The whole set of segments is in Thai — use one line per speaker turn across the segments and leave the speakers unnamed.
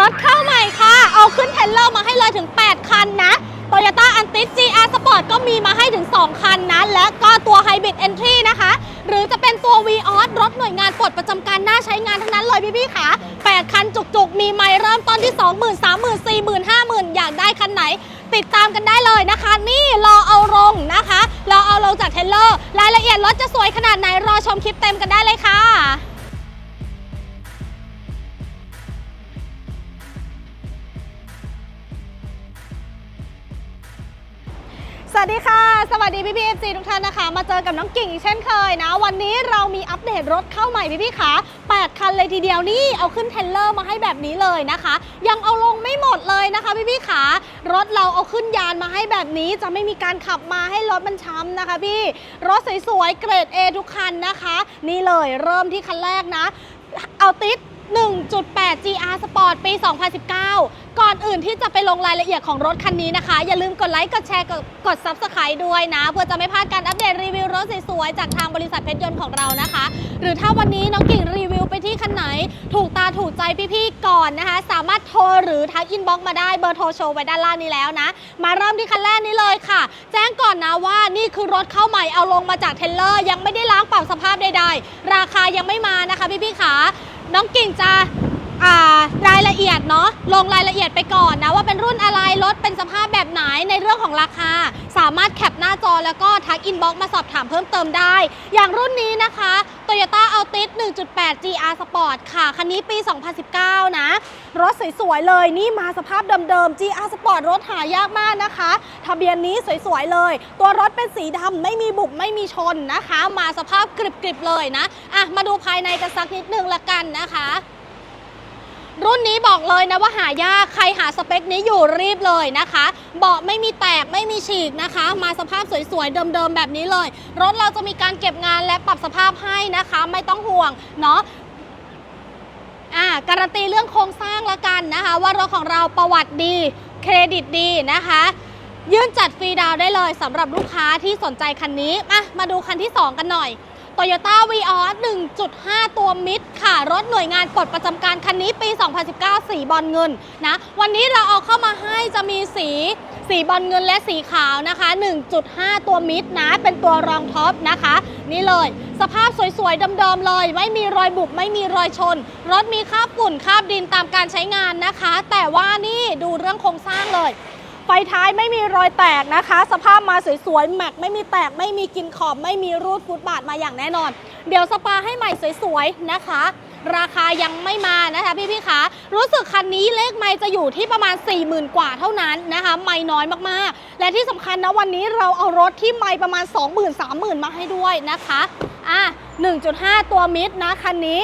รถเข้าใหม่ค่ะ เอาขึ้นเทรลเลอร์มาให้เลยถึง 8 คันนะ Toyota a n t i s GR Sport ก็มีมาให้ถึง 2 คันนะ และก็ตัว Hybrid Entry นะคะ หรือจะเป็นตัว v ีออสรถหน่วยงานปลดประจำการน่าใช้งานทั้งนั้นเลยพี่ๆค่ะ 8 คันจุกๆ มีไม่เริ่มต้นที่ 20,000 30,000 40,000 50,000 อยากได้คันไหน ติดตามกันได้เลยนะคะ นี่รอเอาลงนะคะ รอเอาลงจากเทรลเลอร์ รายละเอียดรถจะสวยขนาดไหนรอชมคลิปเต็มกันได้เลยค่ะ วัสดีค่ะ สวัสดีพี่พี่เอฟซีทุกท่านนะคะ มาเจอกับน้องกิ่งอีกเช่นเคยนะ วันนี้เรามีอัปเดตรถเข้าใหม่พี่พี่ขา8 คันเลยทีเดียวนี่เอาขึ้นเทรลเลอร์มาให้แบบนี้เลยนะคะ ยังเอาลงไม่หมดเลยนะคะพี่พี่ขารถเราเอาขึ้นยานมาให้แบบนี้จะไม่มีการขับมาให้รถมันช้ำนะคะพี่รถสวยๆเกรด A ทุกคันนะคะ นี่เลยเริ่มที่คันแรกนะเอาติด 1.8 GR Sport ปี 2019 ก่อนอื่นที่จะไปลงรายละเอียดของรถคันนี้นะคะ อย่าลืมกดไลค์ กดแชร์กดกด Subscribe ด้วยนะ เพื่อจะไม่พลาดการอัปเดตรีวิวรถสวยๆ จากทางบริษัทเพชรยนต์ของเรานะคะ หรือถ้าวันนี้น้องกิ่งรีวิวไปที่คันไหน ถูกตาถูกใจพี่ๆ ก่อนนะคะ สามารถโทรหรือทักอินบ็อกมาได้เบอร์โทรโชว์ไว้ด้านล่างนี้แล้วนะ มาเริ่มที่คันแรกนี้เลยค่ะ แจ้งก่อนนะว่านี่คือรถเข้าใหม่เอาลงมาจากเทเลอร์ ยังไม่ได้ล้างปรับสภาพใดๆ ราคายังไม่มานะคะพี่ๆขา น้องกิ่งจะอ่า รายละเอียดเนาะลงรายละเอียดไปก่อนนะว่าเป็นรุ่นอะไรรถเป็นสภาพแบบไหนในเรื่องของราคา สามารถแคปหน้าจอแล้วก็ทักอินบ็อกมาสอบถามเพิ่มเติมได้ อย่างรุ่นนี้นะคะ Toyota Altis 1.8 GR Sport ค่ะ คันนี้ปี 2019 นะ รถสวยๆเลยนี่มาสภาพเดิมๆ GR Sport รถหายากมากนะคะ ทะเบียนนี้สวยๆเลย ตัวรถเป็นสีดำไม่มีบุบไม่มีชนนะคะ มาสภาพกริบๆเลยนะอะมาดูภายในกันสักนิดนึงละกันนะคะ รุ่นนี้บอกเลยนะว่าหายาก ใครหาสเปคนี้อยู่รีบเลยนะคะ เบาะไม่มีแตกไม่มีฉีกนะคะ มาสภาพสวยๆ เดิมๆ แบบนี้เลย รถเราจะมีการเก็บงานและปรับสภาพให้นะคะ ไม่ต้องห่วงเนาะอ่าการันตีเรื่องโครงสร้างละกันนะคะ ว่ารถของเราประวัติดี เครดิตดีนะคะยื่นจัดฟรีดาวได้เลยสำหรับลูกค้าที่สนใจคันนี้มามาดูคันที่ 2 กันหน่อย Toyota v ีออ1.5 ตัวมิดค่ะ รถหน่วยงานปลดประจำการคันนี้ปี 2019 สีบอลเงินนะ วันนี้เราเอาเข้ามาให้จะมีสีสีบอลเงินและสีขาวนะคะ 1.5 ตัวมิดนะ เป็นตัวรองท็อปนะคะ นี่เลย สภาพสวยๆดิมๆเลย ไม่มีรอยบุบ ไม่มีรอยชน รถมีคราบฝุ่นคราบดินตามการใช้งานนะคะ แต่ว่านี่ดูเรื่องโครงสร้างเลย ฟท้ายไม่มีรอยแตกนะคะ สภาพมาสวยๆแม็กไม่มีแตกไม่มีกินขอบ ไม่มีรูดฟุตบาทมาอย่างแน่นอน เดี๋ยวสปาให้ใหม่สวยๆนะคะราคายังไม่มานะคะพี่ๆคะรู้สึกคันนี้เลขไม่จะอยู่ที่ประมาณ 40,000 กว่าเท่านั้นนะคะไม่น้อยมากๆ และที่สำคัญนะวันนี้เราเอารถที่ไม่ประมาณ 20,000 30,000 มาให้ด้วยนะคะอะ1.5 ตัวมิดนะคันนี้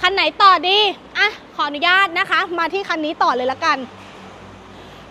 คันไหนต่อดีอะขออนุญาตนะคะ มาที่คันนี้ต่อเลยละกัน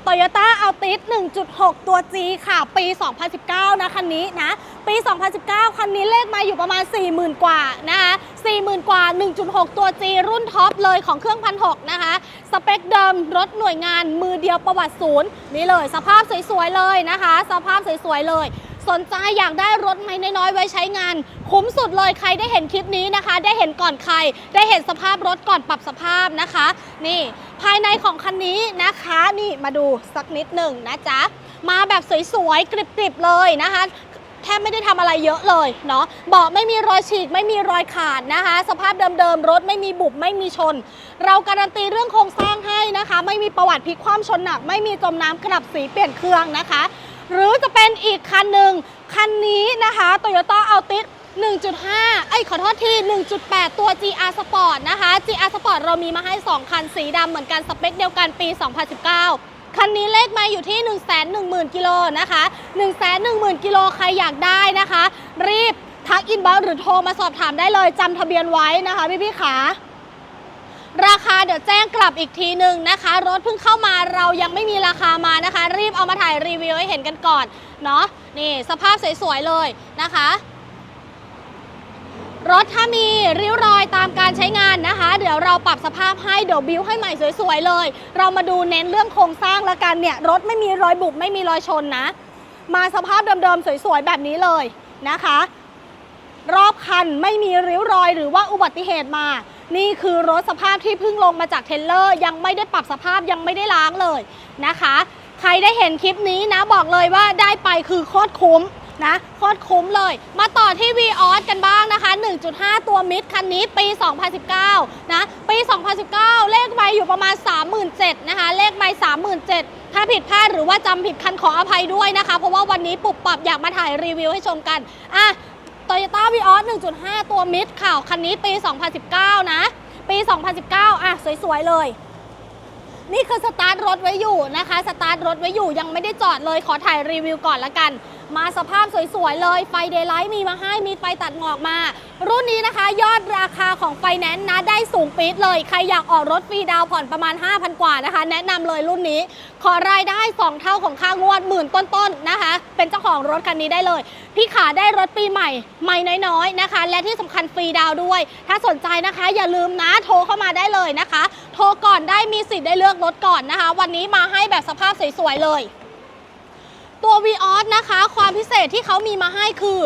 Toyota Altis 1.6 ตัว G ค่ะ ปี 2019 นะคันนี้นะ ปี 2019 คันนี้เลขมาอยู่ประมาณ 40,000 กว่านะคะ 40,000 กว่า 1.6 ตัว G รุ่นท็อปเลยของเครื่องพันหนะคะ สเปคเดิมรถหน่วยงานมือเดียวประวัติศูนย์นี่เลย สภาพสวยๆเลยนะคะ สภาพสวยๆเลย สนใจอยากได้รถไม่น้อยๆไว้ใช้งาน คุ้มสุดเลยใครได้เห็นคลิปนี้นะคะ ได้เห็นก่อนใคร ได้เห็นสภาพรถก่อนปรับสภาพนะคะ นี่ ภายในของคันนี้นะคะนี่มาดูสักนิดหนึ่งนะจ๊ะมาแบบสวยๆกริบๆเลยนะคะแทบไม่ได้ทำอะไรเยอะเลยเนาะเบาะไม่มีรอยฉีกไม่มีรอยขาดนะคะ สภาพเดิมๆรถไม่มีบุบไม่มีชน เราการันตีเรื่องโครงสร้างให้นะคะ ไม่มีประวัติพลิกคว่ำชนหนัก ไม่มีจมน้ำขนับสีเปลี่ยนเครื่องนะคะ หรือจะเป็นอีกคันหนึ่งคันนี้นะคะ Toyota Altis 1.5 ไอ้ขอโทษที 1.8 ตัว GR Sport นะคะ GR Sport เรามีมาให้ 2 คันสีดำเหมือนกัน สเปคเดียวกันปี 2019 คันนี้เลขมาอยู่ที่ 110,000 กิโลนะคะ 110,000 กิโลใครอยากได้นะคะ รีบทักอินบ็อกซ์หรือโทรมาสอบถามได้เลยจำทะเบียนไว้นะคะพี่พี่ๆขา ราคาเดี๋ยวแจ้งกลับอีกทีหนึ่งนะคะ รถเพิ่งเข้ามาเรายังไม่มีราคามานะคะ รีบเอามาถ่ายรีวิวให้เห็นกันก่อนเนาะนี่สภาพสวยๆเลยนะคะ รถถ้ามีริ้วรอยตามการใช้งานนะคะ เดี๋ยวเราปรับสภาพให้เดี๋ยวบิวให้ใหม่สวยๆเลย เรามาดูเน้นเรื่องโครงสร้างละกันเนี่ยรถไม่มีรอยบุบไม่มีรอยชนนะ มาสภาพเดิมๆสวยๆแบบนี้เลยนะคะ รอบคันไม่มีริ้วรอยหรือว่าอุบัติเหตุมา นี่คือรถสภาพที่เพิ่งลงมาจากเทลเลอร์ ยังไม่ได้ปรับสภาพยังไม่ได้ล้างเลยนะคะ ใครได้เห็นคลิปนี้นะบอกเลยว่าได้ไปคือโคตรคุ้มนะโคตรคุ้มเลย มาต่อที่ v ีออสกันบ้างนะคะ 1.5 ตัวมิดคันนี้ปี 2019 นะ ปี 2019 เลขใบอยู่ประมาณ 37,000นะคะ เลขใบ37,000 ถ้าผิดพลาดหรือว่าจำผิดคันขออภัยด้วยนะคะ เพราะว่าวันนี้ปุบปรับอยากมาถ่ายรีวิวให้ชมกัน อะ โตโยต้าวีออส1.5 ตัวมิดข่าวคันนี้ปี 2019 นะ ปี 2019 อะ สวย ๆ เลย นี่คือสตาร์ทรถไว้อยู่นะคะ สตาร์ทรถไว้อยู่ยังไม่ได้จอดเลยขอถ่ายรีวิวก่อนละกัน มาสภาพสวย ๆ เลย ไฟเดย์ไลท์มีมาให้มีไฟตัดหงอกมา รุ่นนี้นะคะยอดราคาของไฟแนนซ์นะได้สูงปี๊ดเลย ใครอยากออกรถฟรีดาวผ่อนประมาณ 5,000 กว่านะคะ แนะนำเลยรุ่นนี้ ขอรายได้ 2 เท่าของค่างวดหมื่นต้น ๆ นะคะ เป็นเจ้าของรถคันนี้ได้เลย พี่ขาได้รถปีใหม่ไม่น้อยๆนะคะ และที่สำคัญฟรีดาวด้วย ถ้าสนใจนะคะอย่าลืมนะโทรเข้ามาได้เลยนะคะ โทรก่อนได้มีสิทธิ์ได้เลือกรถก่อนนะคะ วันนี้มาให้แบบสภาพสวยๆเลย ตัว v ีออสนะคะ ความพิเศษที่เขามีมาให้คือ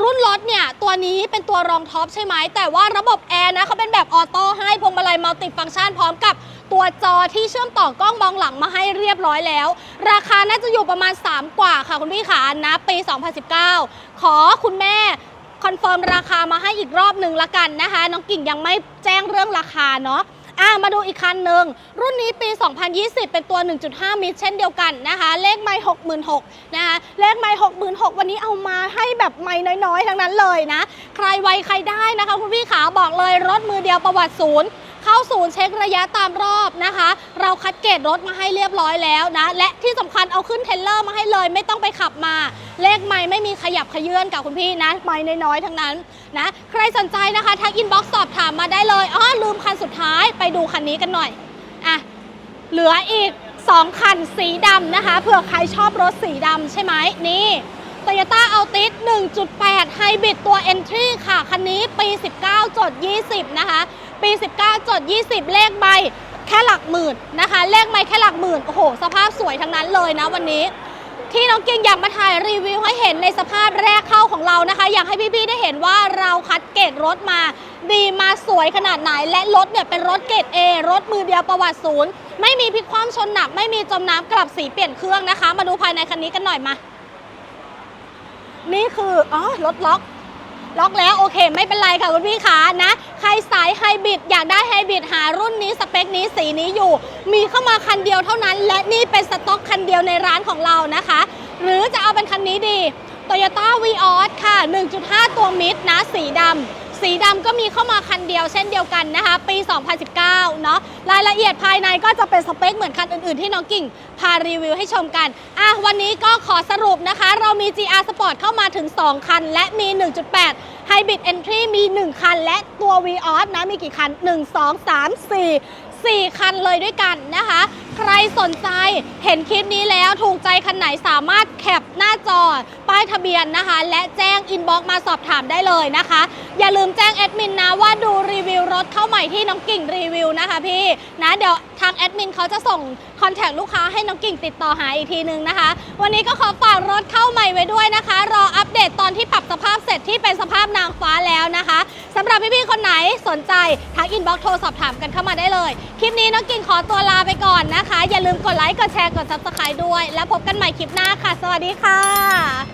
รุ่นรถเนี่ยตัวนี้เป็นตัวรองท็อปใช่ไหม แต่ว่าระบบแอร์นะเขาเป็นแบบออโต้ให้พวงมาลัยมัลติฟังก์ชันพร้อมกับตัวจอที่เชื่อมต่อกล้องมองหลังมาให้เรียบร้อยแล้ว ราคาน่าจะอยู่ประมาณ 3 กว่าค่ะคุณพี่ขานะปี 2019 ขอคุณแม่คอนเฟิร์มราคามาให้อีกรอบหนึ่งละกันนะคะ น้องกิ่งยังไม่แจ้งเรื่องราคาเนาะ อ่ามาดูอีกคันหนึ่ง รุ่นนี้ปี 2020 เป็นตัว 1.5 มิตรเช่นเดียวกันนะคะ เลขไม่66,000นะคะ เลขไม่66,000 วันนี้เอามาให้แบบไม่น้อยๆ ทั้งนั้นเลยนะ ใครไวใครได้นะคะคุณพี่ขาบอกเลยรถมือเดียวประวัติศูนย์ เข้าศูนย์เช็คระยะตามรอบนะคะ เราคัดเกรดรถมาให้เรียบร้อยแล้วนะ และที่สำคัญเอาขึ้นเทลเลอร์มาให้เลย ไม่ต้องไปขับมา เลขไม่ไม่มีขยับขยื่นกับคุณพี่นะไม่น้อยๆทั้งนั้นนะใครสนใจนะคะทักอินบ็อกซ์สอบถามมาได้เลยอ๋อลืมคันสุดท้ายไปดูคันนี้กันหน่อยอะเหลืออีก 2 คันสีดำนะคะเผื่อใครชอบรถสีดำใช่ไหมนี่ Toyota Altis 1.8 Hybrid ตัว Entry ค่ะ คันนี้ปี 19 จด 20 นะคะ ปี 19 จด 20 เลขใบแค่หลักหมื่นนะคะ เลขใบแค่หลักหมื่นโอ้โห สภาพสวยทั้งนั้นเลยนะวันนี้ ที่น้องกิ่งอยากมาถ่ายรีวิวให้เห็นในสภาพแรกเข้าของเรานะคะ อยากให้พี่ๆได้เห็นว่าเราคัดเกรดรถมา ดีมาสวยขนาดไหน และรถเนี่ยเป็นรถเกรด A รถมือเดียวประวัติศูนย์ไม่มีพลิกคว่ำชนหนัก ไม่มีจมน้ำกลับสีเปลี่ยนเครื่องนะคะ มาดูภายในคันนี้กันหน่อยมานี่คืออ๋อรถล็อก ล็อกแล้วโอเค ไม่เป็นไรค่ะคุณพี่ขานะ ใครสายไฮบริดอยากได้ไฮบริดหารุ่นนี้สเปคนี้สีนี้อยู่ มีเข้ามาคันเดียวเท่านั้น และนี่เป็นสต็อกคันเดียวในร้านของเรานะคะ หรือจะเอาเป็นคันนี้ดี Toyota v ีออสค่ะ 1.5 ตัวมิดนะสีดำ สีดำก็มีเข้ามาคันเดียวเช่นเดียวกันนะคะ ปี 2019 เนาะรายละเอียดภายในก็จะเป็นสเปคเหมือนคันอื่นๆ ที่น้องกิ่งพารีวิวให้ชมกันอะวันนี้ก็ขอสรุปนะคะ เรามี GR Sport เข้ามาถึง 2 คัน และมี 1.8 Hybrid Entry มี 1 คัน และตัว v ีออสนะมีกี่คัน 1 2 3 4 4 คันเลยด้วยกันนะคะ ใครสนใจเห็นคลิปนี้แล้วถูกใจคันไหนสามารถแคปหน้าจอ ป้ายทะเบียนนะคะ และแจ้งอินบ็อกซ์มาสอบถามได้เลยนะคะ อย่าลืมแจ้งแอดมินนะว่าดูรีวิวรถเข้าใหม่ที่น้องกิ่งรีวิวนะคะพี่นะเดี๋ยวทางแอดมินเขาจะส่งคอนแทคลูกค้าให้น้องกิ่งติดต่อหาอีกทีนึงนะคะ วันนี้ก็ขอฝากรถเข้าใหม่ไว้ด้วยนะคะ รออัปเดตตอนที่ปรับสภาพเสร็จที่เป็นสภาพนางฟ้าแล้วนะคะสำหรับพี่ๆคนไหนสนใจทักอินบ็อกซ์โทรสอบถามกันเข้ามาได้เลย คลิปนี้น้องกิ่งขอตัวลาไปก่อนนะนะคะ อย่าลืมกดไลค์ กดแชร์ กด subscribe ด้วย แล้วพบกันใหม่คลิปหน้าค่ะ สวัสดีค่ะ